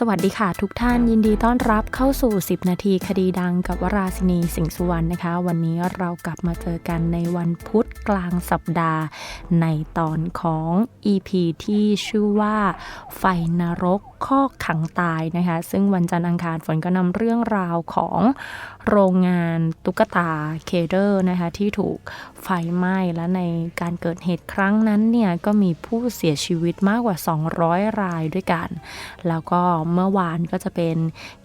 สวัสดีค่ะทุกท่านยินดีต้อนรับเข้าสู่ 10 นาทีคดีดังกับวราศินีสิงห์สุวรรณนะคะ วันนี้เรากลับมาเจอกันในวันพุธ กลางสัปดาห์ ในตอนของ EP ที่ชื่อว่า ไฟนรกข้อขังตายนะคะ ซึ่งวันจันทร์อังคารฝนก็นำเรื่องราวของโรงงานตุ๊กตาเคเดอร์นะคะ ที่ถูกไฟไหม้และในการเกิดเหตุครั้งนั้นเนี่ย ก็มีผู้เสียชีวิตมากกว่า 200 รายด้วยกัน แล้วก็เมื่อวานก็จะเป็น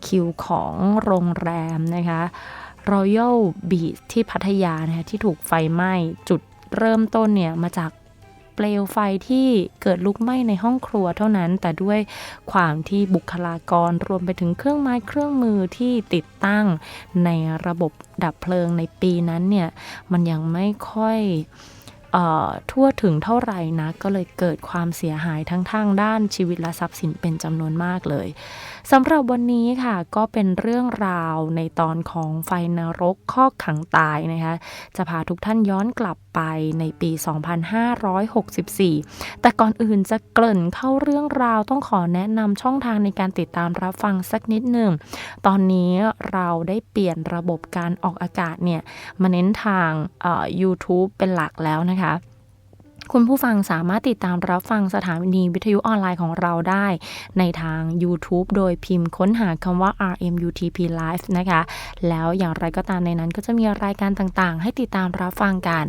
คิวของโรงแรมนะคะ Royal Beach ที่พัทยานะคะที่ถูกไฟไหม้จุด เริ่มต้นเนี่ยมาจากเปลวไฟที่เกิดลุกไหม้ในห้องครัวเท่านั้น แต่ด้วยความที่บุคลากรรวมไปถึงเครื่องไม้เครื่องมือที่ติดตั้งในระบบดับเพลิงในปีนั้นเนี่ยมันยังไม่ค่อยเอ่อทั่วถึงเท่าไหร่นะก็เลยเกิดความเสียหายทั้งทางด้านชีวิตและทรัพย์สินเป็นจำนวนมากเลยสำหรับวันนี้ค่ะก็เป็นเรื่องราวในตอนของไฟนรกข้อขังตายนะคะจะพาทุกท่านย้อนกลับไปในปี 2564 แต่ก่อนอื่นจะเกริ่นเข้าเรื่องราวต้องขอแนะนำช่องทางในการติดตามรับฟังสักนิดหนึ่ง ตอนนี้เราได้เปลี่ยนระบบการออกอากาศเนี่ยมาเน้นทาง YouTube เป็นหลักแล้วนะคะ คุณผู้ฟังสามารถติดตามรับฟังสถานีวิทยุออนไลน์ของเราได้ ในทาง YouTube โดยพิมพ์ค้นหาคำว่า RMUTP Live นะคะ แล้วอย่างไรก็ตามในนั้นก็จะมีรายการต่างๆ ให้ติดตามรับฟังกัน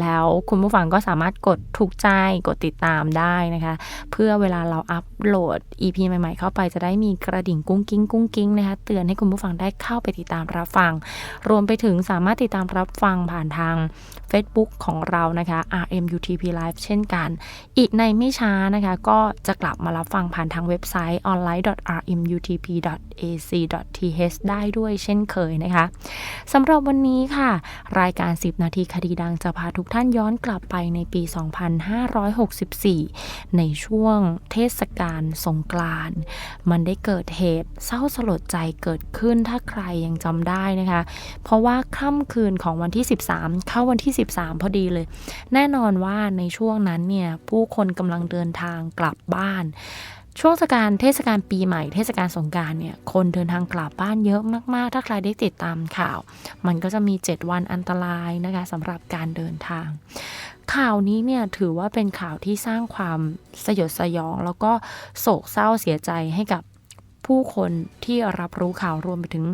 แล้วคุณผู้ฟังก็สามารถกดถูกใจ กดติดตามได้นะคะ เพื่อเวลาเราอัปโหลด EP ใหม่ๆ เข้าไปจะได้มีกระดิ่งกุ้งกิ้งกุ้งกิ้งนะคะ เตือนให้คุณผู้ฟังได้เข้าไปติดตามรับฟัง รวมไปถึงสามารถติดตามรับฟังผ่านทาง Facebook ของเรานะคะ RMUTP Live เช่นกัน อีกในไม่ช้านะคะ ก็จะกลับมารับฟังผ่านทางเว็บไซต์ online.rmutp.ac.th ได้ด้วยเช่นเคยนะคะสำหรับวันนี้ค่ะ รายการ 10 นาทีคดีดังจะพาทุกท่านย้อนกลับไปในปี 2564 ในช่วงเทศกาลสงกรานต์มันได้เกิดเหตุเศร้าสลดใจเกิดขึ้นถ้าใครยังจำได้นะคะ เพราะว่าค่ำคืนของวันที่ 13 เข้าวันที่ 13 พอดีเลย แน่นอนว่าในช่วงนั้นเนี่ยผู้คนกำลังเดินทางกลับบ้าน ช่วงเทศกาลเทศกาลปีใหม่ เทศกาลสงกรารเนี่ยคนเดินทางกลับบ้านเยอะมาก ๆ ถ้าใครได้ติดตามข่าว มันก็จะมี 7 วันอันตรายนะคะสำหรับการเดินทาง ข่าวนี้เนี่ยถือว่าเป็นข่าวที่สร้างความสยดสยอง แล้วก็โศกเศร้าเสียใจให้กับผู้คนที่รับรู้ข่าวรวมไปถึง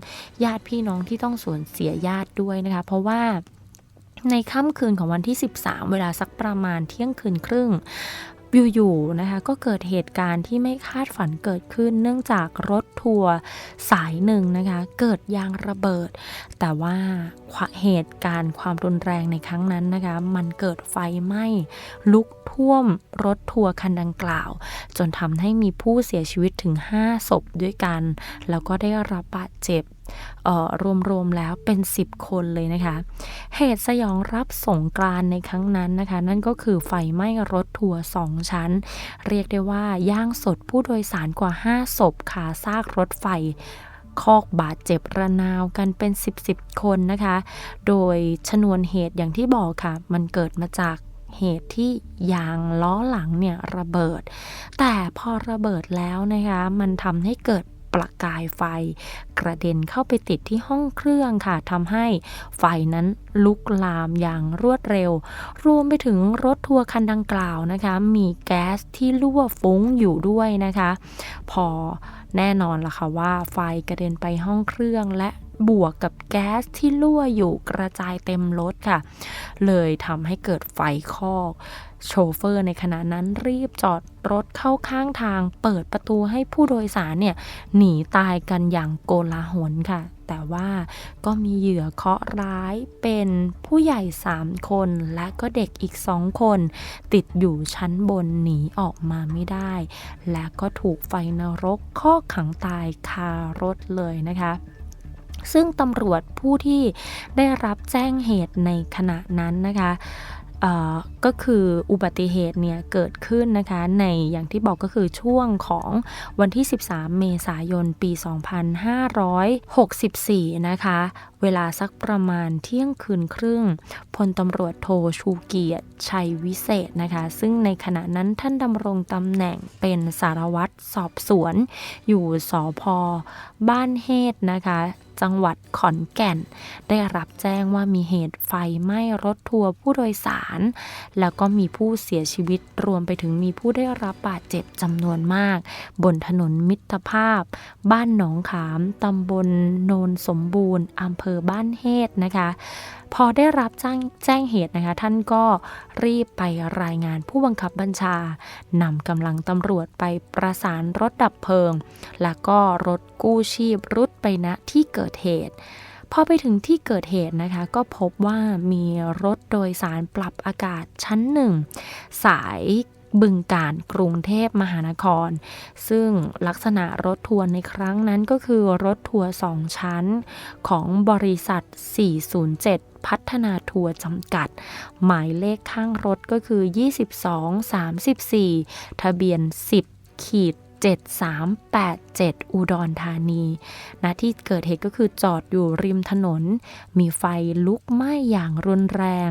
ญาติพี่น้องที่ต้องสูญเสียญาติด้วยนะคะ เพราะว่า ในค่ำคืนของวันที่ 13 เวลาสักประมาณเที่ยงคืนครึ่งอยู่ๆนะคะก็เกิดเหตุการณ์ที่ไม่คาดฝันเกิดขึ้น เนื่องจากรถทัวร์สายหนึ่งนะคะเกิดยางระเบิด แต่ว่าเหตุการณ์ความรุนแรงในครั้งนั้นนะคะมันเกิดไฟไหม้ลุกท่วมรถทัวร์คันดังกล่าว จนทำให้มีผู้เสียชีวิตถึง 5 ศพด้วยกัน แล้วก็ได้รับบาดเจ็บรวมๆแล้วเป็น 10 คนเลยนะคะ เหตุสยองรับสงกรานในครั้งนั้นนะคะ นั่นก็คือไฟไหม้รถทัวร์สองชั้น เรียกได้ว่าย่างสดผู้โดยสารกว่า 5 ศพขาซากรถไฟคอกบาดเจ็บระนาวกันเป็น 10 10คนนะคะ โดยชนวนเหตุอย่างที่บอกค่ะ มันเกิดมาจากเหตุที่ยางล้อหลังเนี่ยระเบิด แต่พอระเบิดแล้วนะคะ มันทำให้เกิด ประกายไฟ กระเด็นเข้าไปติดที่ห้องเครื่องค่ะทำให้ไฟนั้นลุกลามอย่างรวดเร็ว รวมไปถึงรถทัวร์คันดังกล่าวนะคะ มีแก๊สที่รั่วฟุ้งอยู่ด้วยนะคะ พอแน่นอนล่ะค่ะว่าไฟกระเด็นไปห้องเครื่องและ บวกกับแก๊สที่รั่วอยู่กระจายเต็มรถค่ะ เลยทำให้เกิดไฟคอก โชเฟอร์ในขณะนั้นรีบจอดรถเข้าข้างทาง เปิดประตูให้ผู้โดยสารเนี่ยหนีตายกันอย่างโกลาหลค่ะ แต่ว่าก็มีเหยื่อเคราะห์ร้ายเป็นผู้ใหญ่ 3 คนและก็เด็กอีก2คน ติดอยู่ชั้นบนหนีออกมาไม่ได้ และก็ถูกไฟนรกข้อขังตายคารถเลยนะคะ ซึ่งตำรวจผู้ที่ได้รับแจ้งเหตุในขณะนั้นนะคะก็คืออุบัติเหตุเนี่ยเกิดขึ้นนะคะในอย่างที่บอกก็คือช่วงของวันที่ 13 เมษายนปี 2564 นะคะ เวลาสักประมาณเที่ยงคืนครึ่งพลตำรวจโทชูเกียรติชัยวิเศษนะคะ ซึ่งในขณะนั้นท่านดำรงตำแหน่งเป็นสารวัตรสอบสวน อยู่สอพอบ้านเฮดนะคะ จังหวัดขอนแก่น ได้รับแจ้งว่ามีเหตุไฟไหม้รถทัวร์ผู้โดยสาร แล้วก็มีผู้เสียชีวิตรวมไปถึงมีผู้ได้รับบาดเจ็บจำนวนมาก บนถนนมิตรภาพ บ้านหนองขามตำบลโนนสมบูรณ์อำเภอบ้านเฮดนะคะ พอได้รับแจ้งแจ้งเหตุนะคะ ท่านก็รีบไปรายงานผู้บังคับบัญชานำกำลังตำรวจไปประสานรถดับเพลิง แล้วก็รถกู้ชีพรุดไปณที่เกิดเหตุพอไปถึงที่เกิดเหตุนะคะ ก็พบว่ามีรถโดยสารปรับอากาศชั้นหนึ่งสาย บึงการกรุงเทพมหานคร ซึ่งลักษณะรถทัวร์ในครั้งนั้นก็คือรถทัวร์สองชั้นของบริษัท 407พัฒนาทัวร์จำกัด หมายเลขข้างรถก็คือ 2234 ทะเบียน 10 ขีด 7387 อุดรธานีนะที่เกิดเหตุก็คือจอดอยู่ริมถนน มีไฟลุกไหม้อย่างรุนแรง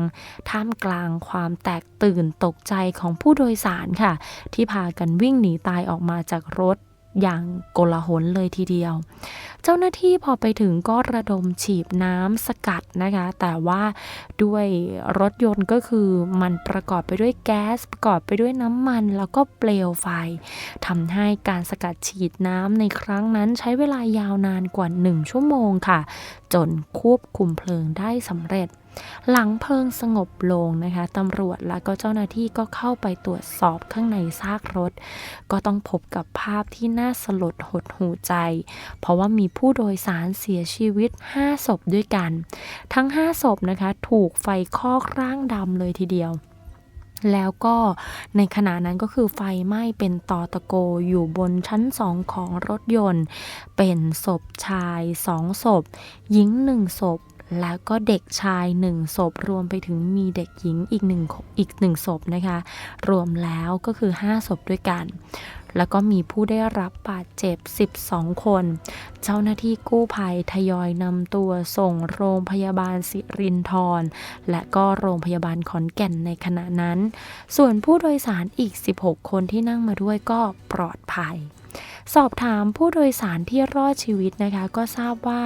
ท่ามกลางความแตกตื่นตกใจของผู้โดยสารค่ะ ที่พากันวิ่งหนีตายออกมาจากรถ อย่างโกลาหลเลยทีเดียว เจ้าหน้าที่พอไปถึงก็ระดมฉีดน้ำสกัดนะคะ แต่ว่าด้วยรถยนต์ก็คือมันประกอบไปด้วยแก๊ส ประกอบไปด้วยน้ำมัน แล้วก็เปลวไฟทำให้การสกัดฉีดน้ำในครั้งนั้นใช้เวลายาวนานกว่า 1 ชั่วโมงค่ะ จนควบคุมเพลิงได้สำเร็จ หลังเพลิงสงบลงนะคะตำรวจและก็เจ้าหน้าที่ก็เข้าไปตรวจสอบข้างในซากรถ ก็ต้องพบกับภาพที่น่าสลดหดหูใจ เพราะว่ามีผู้โดยสารเสียชีวิต 5 ศพด้วยกัน ทั้ง 5 ศพนะคะถูกไฟคอกร่างดำเลยทีเดียวแล้วก็ในขณะนั้นก็คือไฟไหม้เป็นตอตะโกอยู่บนชั้นสองของรถยนต์ เป็นศพชายสองศพ หญิงหนึ่งศพ แล้วก็เด็กชายหนึ่งศพรวมไปถึงมีเด็กหญิงอีกหนึ่งอีกหนึ่งศพนะคะ รวมแล้วก็คือ 5 ศพด้วยกัน แล้วก็มีผู้ได้รับบาดเจ็บ 12 คน เจ้าหน้าที่กู้ภัยทยอยนำตัวส่งโรงพยาบาลสิรินธรและก็โรงพยาบาลขอนแก่นในขณะนั้น ส่วนผู้โดยสารอีก 16 คนที่นั่งมาด้วยก็ปลอดภัย สอบถามผู้โดยสารที่รอดชีวิตนะคะ ก็ทราบว่า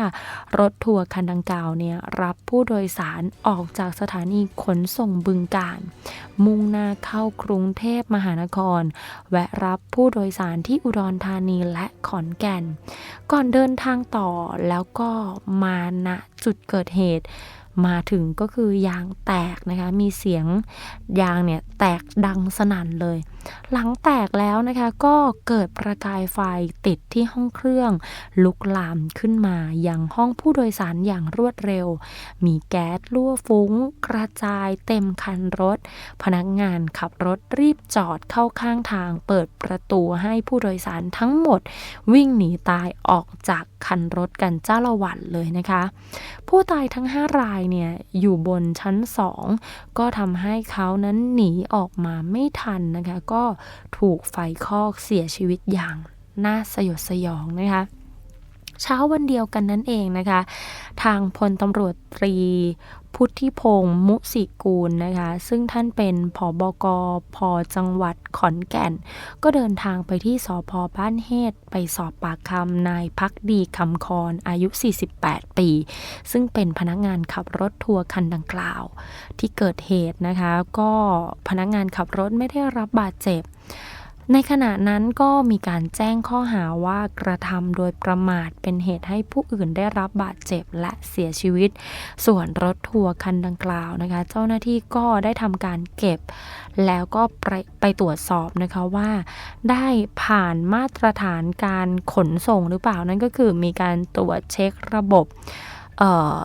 รถทัวร์คันดังกล่าวเนี่ยรับผู้โดยสารออกจากสถานีขนส่งบึงการ มุ่งหน้าเข้ากรุงเทพมหานคร แวะรับผู้โดยสารที่อุดรธานีและขอนแก่น ก่อนเดินทางต่อแล้วก็มาณจุดเกิดเหตุ มาถึงก็คือยางแตกนะคะ มีเสียงยางเนี่ยแตกดังสนั่นเลย หลังแตกแล้วนะคะก็เกิดประกายไฟติดที่ห้องเครื่อง ลุกลามขึ้นมาอยังห้องผู้โดยสารอย่างรวดเร็ว มีแก๊สรั่วฟุ้ง กระจายเต็มคันรถ พนักงานขับรถรีบจอดเข้าข้างทาง เปิดประตูให้ผู้โดยสารทั้งหมด วิ่งหนีตายออกจากคันรถกันจ้าละวันเลยนะคะ ผู้ตายทั้ง 5 รายเนี่ยอยู่บนชั้น 2 ก็ทำให้เขานั้นหนีออกมาไม่ทันนะคะ ก็ถูกไฟคอกเสียชีวิตอย่างน่าสยดสยองนะคะเช้าวันเดียวกันนั่นเองนะคะ ทางพลตำรวจตรี พุทธิพงศ์มุสิกูลนะคะ ซึ่งท่านเป็นผอบกพจังหวัดขอนแก่น ก็เดินทางไปที่สพบ้านเฮดไปสอบปากคำนายพักดีคำคอนอายุ 48 ปี ซึ่งเป็นพนักงานขับรถทัวร์คันดังกล่าว ที่เกิดเหตุนะคะ ก็พนักงานขับรถไม่ได้รับบาดเจ็บ ในขณะนั้นก็มีการแจ้งข้อหาว่ากระทำโดยประมาทเป็นเหตุให้ผู้อื่นได้รับบาดเจ็บและเสียชีวิต ส่วนรถทัวร์คันดังกล่าวนะคะ เจ้าหน้าที่ก็ได้ทำการเก็บ แล้วก็ไปไปตรวจสอบนะคะว่า ได้ผ่านมาตรฐานการขนส่งหรือเปล่านั่นก็คือมีการตรวจเช็คระบบเอ่อ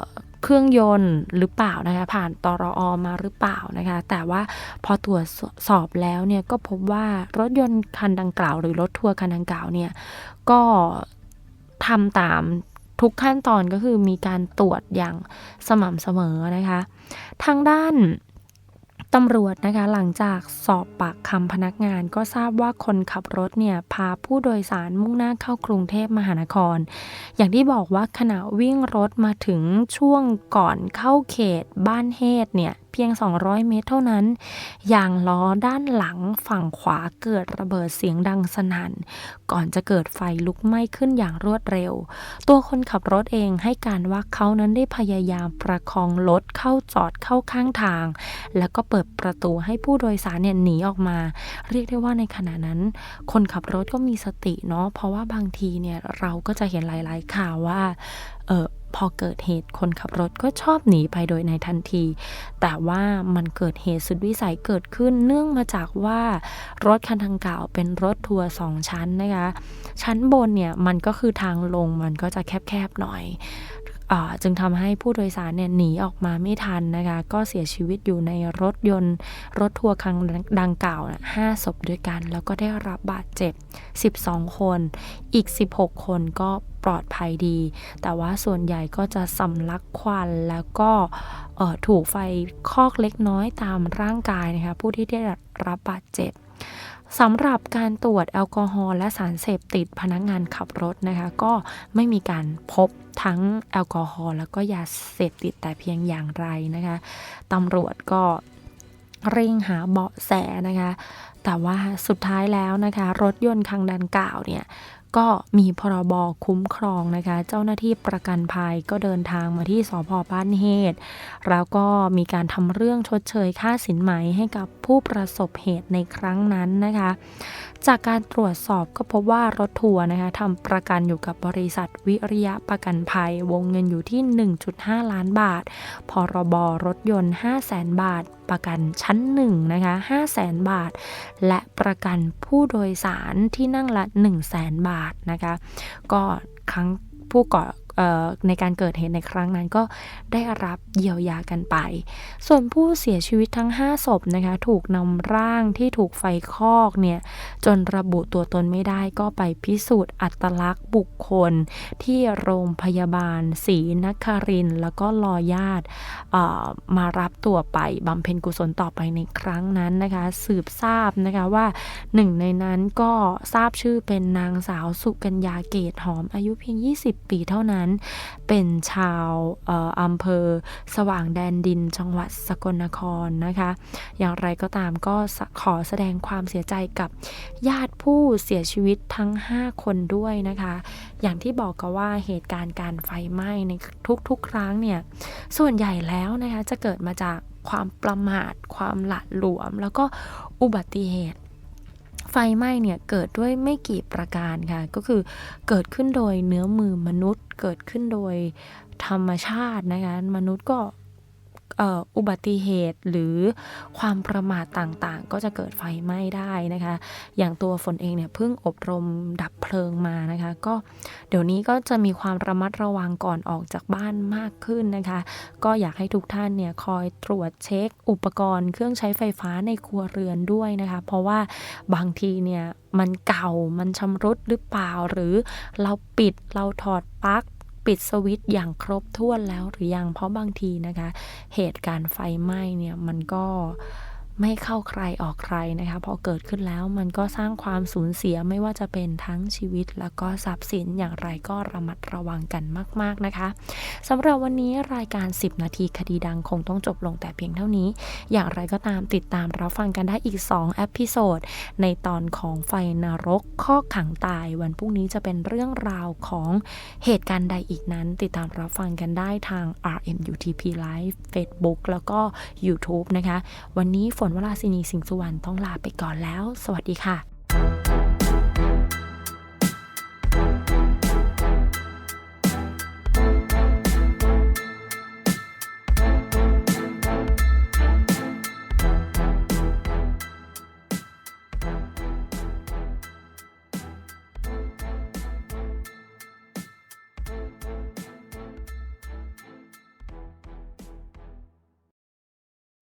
เครื่องยนต์หรือเปล่านะคะ ผ่านตรอมาหรือเปล่านะคะ แต่ว่าพอตรวจสอบแล้วเนี่ยก็พบว่ารถยนต์คันดังกล่าว หรือรถทัวร์คันดังกล่าวเนี่ยก็ทำตามทุกขั้นตอนก็คือมีการตรวจอย่างสม่ำเสมอนะคะ ทางด้าน ตำรวจนะคะหลังจากสอบปากคำพนักงานก็ทราบว่าคนขับรถเนี่ยพาผู้โดยสารมุ่งหน้าเข้ากรุงเทพมหานคร อย่างที่บอกว่าขณะวิ่งรถมาถึงช่วงก่อนเข้าเขตบ้านเฮดเนี่ย เพียง 200 เมตรเท่านั้น ยางล้อด้านหลังฝั่งขวาเกิดระเบิดเสียงดังสนั่น ก่อนจะเกิดไฟลุกไหม้ขึ้นอย่างรวดเร็ว ตัวคนขับรถเองให้การว่าเขานั้นได้พยายามประคองรถเข้าจอดเข้าข้างทาง แล้วก็เปิดประตูให้ผู้โดยสารเนี่ยหนีออกมา เรียกได้ว่าในขณะนั้น คนขับรถก็มีสติเนาะเพราะว่าบางทีเนี่ยเราก็จะเห็นหลาย ๆ ข่าวว่าเออ พอเกิดเหตุคนขับรถก็ชอบหนีไปโดยในทันที แต่ว่ามันเกิดเหตุสุดวิสัยเกิดขึ้น เนื่องมาจากว่ารถคันดังกล่าวเป็นรถทัวร์สองชั้นนะคะ ชั้นบนเนี่ยมันก็คือทางลงมันก็จะแคบๆหน่อย จึงทำให้ผู้โดยสารเนี่ยหนีออกมาไม่ทันนะคะ ก็เสียชีวิตอยู่ในรถยนต์ รถทัวร์คันดังกล่าวนะห้าศพด้วยกัน แล้วก็ได้รับบาดเจ็บ 12 คน อีก 16 คนก็ปลอดภัยดี แต่ว่าส่วนใหญ่ก็จะสำลักควันแล้วก็ถูกไฟคอกเล็กน้อยตามร่างกายนะคะผู้ที่ได้รับบาดเจ็บ สำหรับการตรวจแอลกอฮอล์และสารเสพติดพนักงงานขับรถนะคะ ก็ไม่มีการพบทั้งแอลกอฮอล์แล้วก็ยาเสพติดแต่เพียงอย่างไรนะคะตำรวจก็เร่งหาเบาะแสนะคะ แต่ว่าสุดท้ายแล้วนะคะ รถยนต์คันดังกล่าวเนี่ย ก็มีพรบคุ้มครองนะคะ เจ้าหน้าที่ประกันภัยก็เดินทางมาที่สพบ้านเหตุ แล้วก็มีการทำเรื่องชดเชยค่าสินไหมให้กับผู้ประสบเหตุในครั้งนั้นนะคะ จากการตรวจสอบก็พบว่ารถทัวร์นะคะทำประกันอยู่กับบริษัทวิริยะประกันภัย วงเงินอยู่ที่ 1.5 ล้านบาท พรบรถยนต์ 5 0 0แสนบาท ประกันชั้น1นะคะ5 0 0แสนบาท และประกันผู้โดยสารที่นั่งละ 1 0 0 0 0แสนบาทนะคะ ก็ครั้งผู้ก่อ ในการเกิดเหตุในครั้งนั้นก็ได้รับเยียวยากันไป ส่วนผู้เสียชีวิตทั้ง 5 ศพนะคะถูกนำร่างที่ถูกไฟคอกเนี่ยจนระบุตัวตนไม่ได้ก็ไปพิสูจน์อัตลักษณ์บุคคล ที่โรงพยาบาลศรีนครินแล้วก็รอญาติมารับตัวไปบำเพ็ญกุศลต่อไปในครั้งนั้นนะคะสืบทราบนะคะว่าหนึ่งในนั้นก็ทราบชื่อเป็นนางสาวสุกัญญาเกตหอมอายุเพียง 20 ปีเท่านั้นเป็นชาวอำเภอสว่างแดนดินจังหวัดสกลนครนะคะ อย่างไรก็ตามก็ขอแสดงความเสียใจกับญาติผู้เสียชีวิตทั้ง 5 คนด้วยนะคะ อย่างที่บอกกันว่าเหตุการณ์การไฟไหม้ในทุกๆ ครั้งเนี่ย ส่วนใหญ่แล้วนะคะจะเกิดมาจากความประมาท ความหละหลวม แล้วก็อุบัติเหตุ ไฟไหม้เนี่ยเกิดด้วยไม่กี่ประการค่ะ ก็คือเกิดขึ้นโดยเนื้อมือมนุษย์ เกิดขึ้นโดยธรรมชาตินะคะ มนุษย์ก็ อุบัติเหตุหรือความประมาทต่างๆ ก็จะเกิดไฟไหม้ได้นะคะ อย่างตัวฝนเองเนี่ยเพิ่งอบรมดับเพลิงมานะคะ ก็เดี๋ยวนี้ก็จะมีความระมัดระวังก่อนออกจากบ้านมากขึ้นนะคะ ก็อยากให้ทุกท่านเนี่ยคอยตรวจเช็ค อุปกรณ์เครื่องใช้ไฟฟ้าในครัวเรือนด้วยนะคะ เพราะว่าบางทีเนี่ยมันเก่ามันชำรุดหรือเปล่าหรือเราปิดเราถอดปลั๊ก ปิดสวิตช์อย่างครบถ้วนแล้วหรือยังเพราะบางทีนะคะ เหตุการณ์ไฟไหม้เนี่ยมันก็ ไม่เข้าใครออกใครนะคะพอเกิดขึ้นแล้วมันก็สร้างความสูญเสียไม่ว่าจะเป็นทั้งชีวิต แล้วก็ทรัพย์สินอย่างไรก็ระมัดระวังกันมาก ๆนะคะสำหรับวันนี้รายการ 10 นาทีคดีดังคงต้องจบลงแต่เพียงเท่านี้ อย่างไรก็ตามติดตามรับฟังกันได้อีก2เอพิโซดในตอนของไฟนรกข้อขังตาย วันพรุ่งนี้จะเป็นเรื่องราวของเหตุการณ์ใดอีกนั้น ติดตามรับฟังกันได้ทาง RMUTP Live Facebook แล้วก็ YouTube นะคะ วันนี้ฝนวราศินีสิงสุวรรณต้องลาไปก่อนแล้ว สวัสดีค่ะ